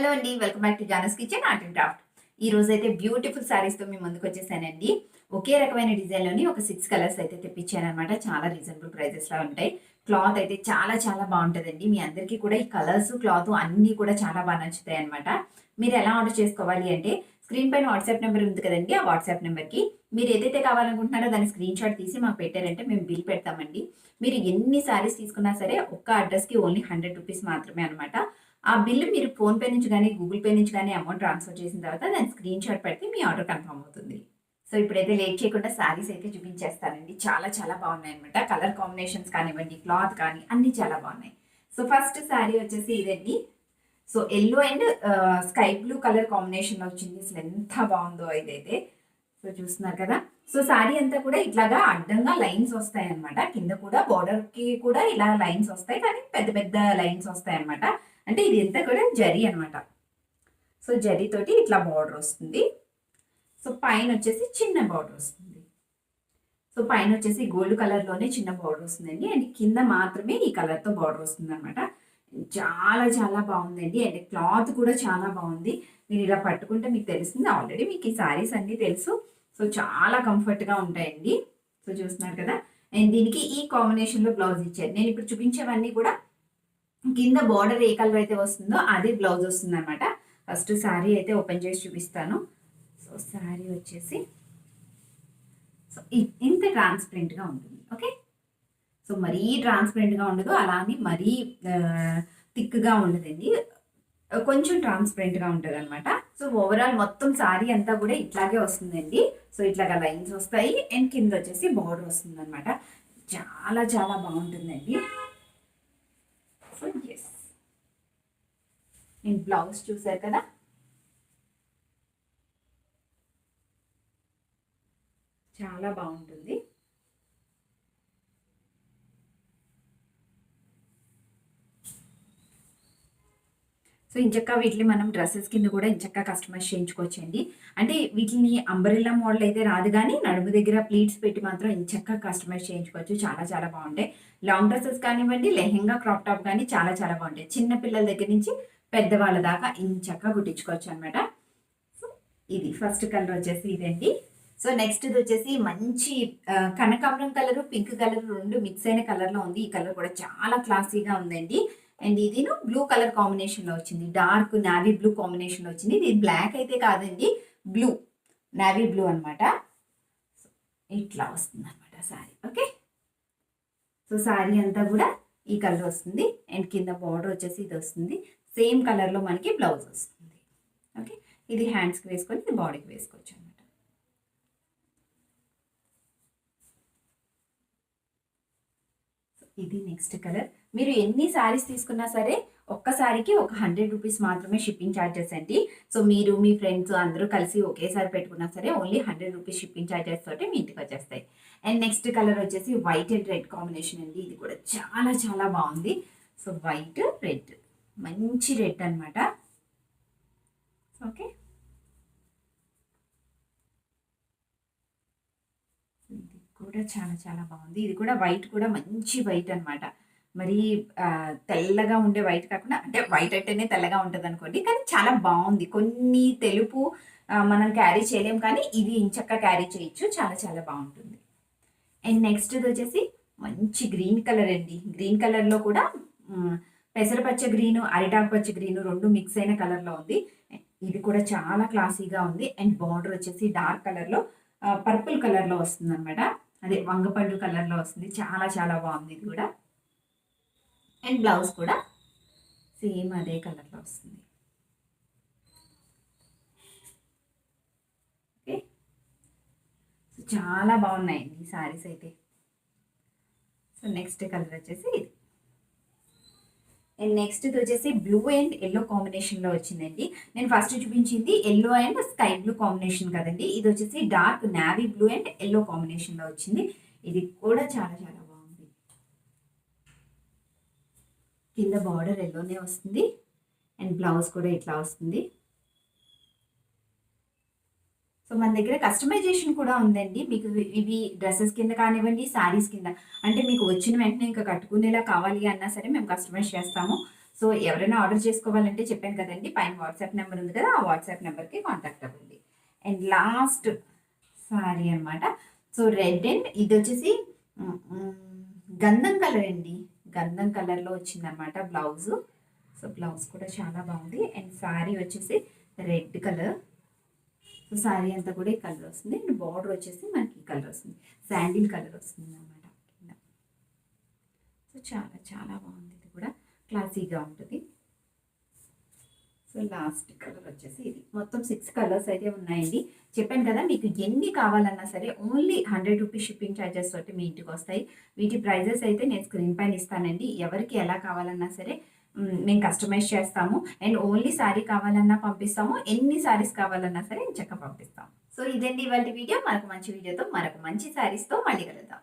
Hello అండి welcome back to Jaana's kitchen art and craft. ఈ రోజు అయితే బ్యూటిఫుల్ శారీస్తో మేము మీ ముందుకు వచ్చేసానండి. ఒకే రకమైన డిజైన్లోని ఒక సిక్స్ కలర్స్ అయితే తెప్పించాను అనమాట చాలా రీజనబుల్ ప్రైజెస్లో ఉంటాయి. క్లాత్ అయితే చాలా చాలా బాగుంటుందండి. మీ అందరికీ కూడా ఈ కలర్స్ క్లాత్ అన్నీ కూడా చాలా బాగా నచ్చుతాయి అనమాట మీరు ఎలా ఆర్డర్ చేసుకోవాలి అంటే స్క్రీన్ పైన వాట్సాప్ నెంబర్ ఉంది కదండి ఆ వాట్సాప్ నెంబర్కి మీరు ఏదైతే కావాలనుకుంటున్నారో దాని స్క్రీన్ షాట్ తీసి మాకు పెట్టారంటే మేము బిల్ పెడతామండి. మీరు ఎన్ని సారీస్ తీసుకున్నా సరే ఒక్క అడ్రస్కి ఓన్లీ హండ్రెడ్ రూపీస్ మాత్రమే అనమాట ఆ బిల్లు మీరు ఫోన్పే నుంచి కానీ గూగుల్ పే నుంచి కానీ అమౌంట్ ట్రాన్స్ఫర్ చేసిన తర్వాత దాని స్క్రీన్ షాట్ పెడితే మీ ఆర్డర్ కన్ఫర్మ్ అవుతుంది. సో ఇప్పుడైతే లేట్ చేయకుండా శారీస్ అయితే చూపించేస్తానండి. చాలా చాలా బాగున్నాయి అనమాట కలర్ కాంబినేషన్స్ కానివ్వండి క్లాత్ కానీ అన్నీ చాలా బాగున్నాయి. సో ఫస్ట్ శారీ వచ్చేసి ఇదండి. So yellow and sky blue colour కాంబినేషన్లో వచ్చింది. అసలు ఎంత బాగుందో ఇదైతే. సో చూస్తున్నారు కదా. సో శారీ అంతా కూడా ఇట్లాగా అడ్డంగా లైన్స్ వస్తాయి అనమాట కింద కూడా బార్డర్కి కూడా ఇలా లైన్స్ వస్తాయి కానీ పెద్ద పెద్ద లైన్స్ వస్తాయి అనమాట అంటే ఇది అంతా కూడా జరీ అనమాట సో జరీ తోటి ఇట్లా బార్డర్ వస్తుంది. సో పైన వచ్చేసి చిన్న బార్డర్ వస్తుంది. సో పైన వచ్చేసి గోల్డ్ కలర్లోనే చిన్న బార్డర్ వస్తుందండి. అండ్ కింద మాత్రమే ఈ కలర్తో బార్డర్ వస్తుంది అనమాట చాలా చాలా బాగుందండి. అండ్ క్లాత్ కూడా చాలా బాగుంది. మీరు ఇలా పట్టుకుంటే మీకు తెలుస్తుంది. ఆల్రెడీ మీకు ఈ శారీస్ అన్నీ తెలుసు. సో చాలా కంఫర్ట్గా ఉంటాయండి. సో చూస్తున్నారు కదా. అండ్ దీనికి ఈ కాంబినేషన్లో బ్లౌజ్ ఇచ్చారు. నేను ఇప్పుడు చూపించేవన్నీ కూడా కింద బార్డర్ ఏ కలర్ అయితే వస్తుందో అదే బ్లౌజ్ వస్తుంది అనమాట ఫస్ట్ శారీ అయితే ఓపెన్ చేసి చూపిస్తాను. సో శారీ వచ్చేసి సో ఇ- ఇంత ట్రాన్స్పరెంట్గా ఉంటుంది. ఓకే? సో మరీ ట్రాన్స్పరెంట్గా ఉండదు. అలా అని మరీ థిక్గా ఉండదండి. కొంచెం ట్రాన్స్పరెంట్గా ఉంటుంది అనమాట సో ఓవరాల్ మొత్తం శారీ అంతా కూడా ఇట్లాగే వస్తుందండి. సో ఇట్లాగా లైన్స్ వస్తాయి. అండ్ కింద వచ్చేసి బార్డర్ వస్తుంది అనమాట చాలా చాలా బాగుంటుందండి. సో ఎస్ నేను బ్లౌజ్ చూసారు కదా? చాలా బాగుంటుంది. సో ఇంచక్క వీటిని మనం డ్రెస్సెస్ కింద కూడా ఇంచక్క కస్టమైజ్ చేయించుకోవచ్చండి. అంటే వీటిని అంబరిల్లా మోడల్ అయితే రాదు కానీ నడుము దగ్గర ప్లీట్స్ పెట్టి మాత్రం ఇంచక్క కస్టమైజ్ చేయించుకోవచ్చు. చాలా చాలా బాగుంటాయి. లాంగ్ డ్రెస్సెస్ కానివ్వండి లెహెంగా క్రాప్ టాప్ కానీ చాలా చాలా బాగుంటాయి. చిన్న పిల్లల దగ్గర నుంచి పెద్దవాళ్ళ దాకా ఇంచక్క కుట్టించుకోవచ్చు అనమాట సో ఇది ఫస్ట్ కలర్ వచ్చేసి ఇదండి. సో నెక్స్ట్ ఇది వచ్చేసి మంచి కనకాంబరం కలర్ పింక్ కలర్ రెండు మిక్స్ అయిన కలర్లో ఉంది. ఈ కలర్ కూడా చాలా క్లాసీగా ఉందండి. అండ్ ఇది బ్లూ కలర్ కాంబినేషన్లో వచ్చింది. డార్క్ నావీ బ్లూ కాంబినేషన్లో వచ్చింది. ఇది బ్లాక్ అయితే కాదండి బ్లూ నావీ బ్లూ అనమాట ఇట్లా వస్తుంది అనమాట సారీ ఓకే సో సారీ అంతా కూడా ఈ కలర్ వస్తుంది. అండ్ కింద బార్డర్ వచ్చేసి ఇది వస్తుంది. సేమ్ కలర్లో మనకి బ్లౌజ్ వస్తుంది. ఓకే ఇది హ్యాండ్స్కి వేసుకొని ఇది బాడీకి వేసుకోవచ్చు అనమాట ఇది నెక్స్ట్ కలర్ మీరు ఎన్ని సారీస్ తీసుకున్నా సరే ఒక్కసారికి ఒక హండ్రెడ్ రూపీస్ మాత్రమే షిప్పింగ్ ఛార్జెస్ అండి. సో మీరు మీ ఫ్రెండ్స్ అందరూ కలిసి ఒకేసారి పెట్టుకున్నా సరే only hundred rupees shipping charges తోటి మీ ఇంటికి వచ్చేస్తాయి. అండ్ నెక్స్ట్ కలర్ వచ్చేసి వైట్ అండ్ రెడ్ కాంబినేషన్ అండి. ఇది కూడా చాలా చాలా బాగుంది. సో వైట్ రెడ్ మంచి రెడ్ అనమాట ఓకే ఇది కూడా చాలా చాలా బాగుంది. ఇది కూడా వైట్ కూడా మంచి వైట్ అన్నమాట. మరి తెల్లగా ఉండే వైట్ కాకుండా అంటే వైట్ అంటేనే తెల్లగా ఉంటుంది అనుకోండి కానీ చాలా బాగుంది. కొన్ని తెలుపు మనం క్యారీ చేయలేం కానీ ఇది ఇంచక్క క్యారీ చేయొచ్చు. చాలా చాలా బాగుంటుంది. అండ్ నెక్స్ట్ ఇది వచ్చేసి మంచి గ్రీన్ కలర్ అండి. గ్రీన్ కలర్లో కూడా పెసరపచ్చ గ్రీన్ అరిటాకు పచ్చ గ్రీను రెండు మిక్స్ అయిన కలర్లో ఉంది. ఇది కూడా చాలా క్లాసీగా ఉంది. అండ్ బార్డర్ వచ్చేసి డార్క్ కలర్లో పర్పుల్ కలర్లో వస్తుంది అనమాట అదే వంగపండు కలర్లో వస్తుంది. చాలా చాలా బాగుంది ఇది కూడా. అండ్ బ్లౌజ్ కూడా సేమ్ అదే కలర్లో వస్తుంది. ఓకే సో చాలా బాగున్నాయండి ఈ సారీస్ అయితే. సో నెక్స్ట్ కలర్ వచ్చేసి ఇది. అండ్ నెక్స్ట్ ఇది వచ్చేసి బ్లూ అండ్ ఎల్లో కాంబినేషన్లో వచ్చిందండి. నేను ఫస్ట్ చూపించింది yellow and sky blue combination కదండి. ఇది వచ్చేసి dark navy blue and yellow కాంబినేషన్లో వచ్చింది. ఇది కూడా చాలా చాలా బాగుంది కింద బార్డర్ ఎల్లోనే వస్తుంది. అండ్ బ్లౌజ్ కూడా ఇట్లా వస్తుంది. సో మన దగ్గర కస్టమైజేషన్ కూడా ఉందండి. మీకు ఇవి- డ్రెస్సెస్ కింద కానివ్వండి శారీస్ కింద. అంటే మీకు వచ్చిన వెంటనే ఇంకా కట్టుకునేలా కావాలి అన్నా సరే మేము కస్టమైజ్ చేస్తాము. సో ఎవరైనా ఆర్డర్ చేసుకోవాలంటే చెప్పాను కదండి పైన వాట్సాప్ నెంబర్ ఉంది కదా ఆ వాట్సాప్ నెంబర్కి కాంటాక్ట్ అవ్వండి. అండ్ లాస్ట్ సారీ అన్నమాట. సో రెడ్ అండ్ ఇది వచ్చేసి గంధం కలర్ అండి. గంధం కలర్లో వచ్చిందనమాట బ్లౌజ్. సో బ్లౌజ్ కూడా చాలా బాగుంది. అండ్ శారీ వచ్చేసి రెడ్ కలర్. సో శారీ అంతా కూడా ఈ కలర్ వస్తుంది. అండ్ బార్డర్ వచ్చేసి మనకి ఈ కలర్ వస్తుంది. శాండిల్ కలర్ వస్తుంది అనమాట కింద సో చాలా చాలా బాగుంది ఇది కూడా. క్లాసీగా ఉంటుంది. సో లాస్ట్ కలర్ వచ్చేసి ఇది. మొత్తం సిక్స్ కలర్స్ అయితే ఉన్నాయండి. చెప్పాను కదా మీకు ఎన్ని కావాలన్నా సరే only hundred rupees shipping charges తోటి మీ ఇంటికి వస్తాయి. వీటి ప్రైజెస్ అయితే నేను స్క్రీన్ పైన ఇస్తానండి. ఎవరికి ఎలా కావాలన్నా సరే మేము కస్టమైజ్ చేస్తాము. అండ్ ఓన్లీ శారీ కావాలన్నా పంపిస్తాము. ఎన్ని శారీస్ కావాలన్నా సరే చక్క పంపిస్తాము. సో ఇదండి ఇవాళ వీడియో. మరొక మంచి వీడియోతో మరొక మంచి శారీస్తో మళ్ళీ కలుద్దాం.